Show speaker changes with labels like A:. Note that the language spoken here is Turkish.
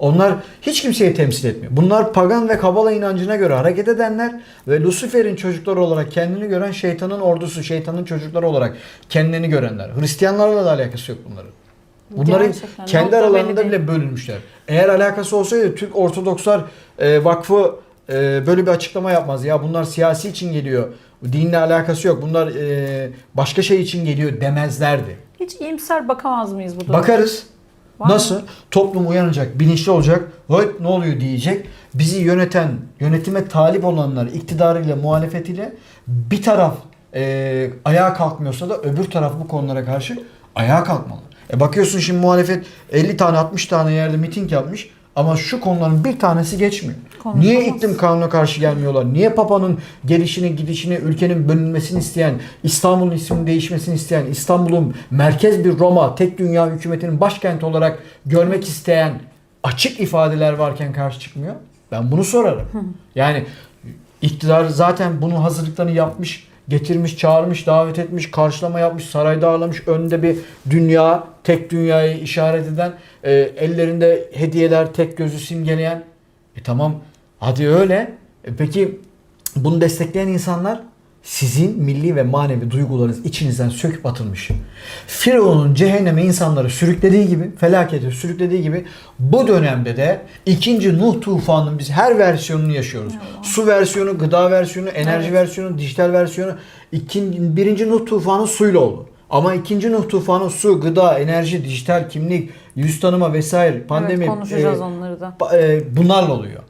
A: Onlar hiç kimseyi temsil etmiyor. Bunlar pagan ve kabala inancına göre hareket edenler ve Lucifer'in çocukları olarak kendini gören şeytanın ordusu, şeytanın çocukları olarak kendini görenler. Hristiyanlarla da alakası yok bunların. Bunların
B: Gerçekten,
A: kendi aralarında bile bölünmüşler. Eğer alakası olsaydı Türk Ortodokslar e, Vakfı e, böyle bir açıklama yapmaz. Ya bunlar siyasi için geliyor. Dinle alakası yok. Bunlar e, başka şey için geliyor demezlerdi.
B: Hiç iyimser bakamaz mıyız bu duruma?
A: Bakarız. Nasıl? Toplum uyanacak, bilinçli olacak. Vay ne oluyor diyecek. Bizi yöneten, yönetime talip olanlar iktidarıyla, muhalefetiyle bir taraf e, ayağa kalkmıyorsa da öbür taraf bu konulara karşı ayağa kalkmalı. E bakıyorsun şimdi muhalefet 50 tane 60 tane yerde miting yapmış ama şu konuların bir tanesi geçmiyor.
B: Konuşamaz.
A: Niye iklim kanuna karşı gelmiyorlar? Niye Papa'nın gelişini, gidişini, ülkenin bölünmesini isteyen, İstanbul'un isminin değişmesini isteyen, İstanbul'un merkez bir Roma, tek dünya hükümetinin başkenti olarak görmek isteyen açık ifadeler varken karşı çıkmıyor? Ben bunu sorarım. Yani iktidar zaten bunun hazırlıklarını yapmış, getirmiş, çağırmış, davet etmiş, karşılama yapmış, sarayda ağırlamış. Önde bir dünya, tek dünyayı işaret eden, e, ellerinde hediyeler, tek gözü simgeleyen. E tamam hadi öyle. E peki bunu destekleyen insanlar sizin milli ve manevi duygularınız içinizden söküp atılmış. Firavun'un cehenneme insanları sürüklediği gibi, felakete sürüklediği gibi bu dönemde de ikinci Nuh tufanının biz her versiyonunu yaşıyoruz. Su versiyonu, gıda versiyonu, enerji
B: Evet.
A: versiyonu, dijital versiyonu. İkinci, birinci Nuh tufanı suyla oldu. Ama ikinci Nuh tufanı su, gıda, enerji, dijital kimlik, yüz tanıma vesaire, pandemi
B: evet, konuşacağız
A: e,
B: onları da.
A: e, bunlarla oluyor.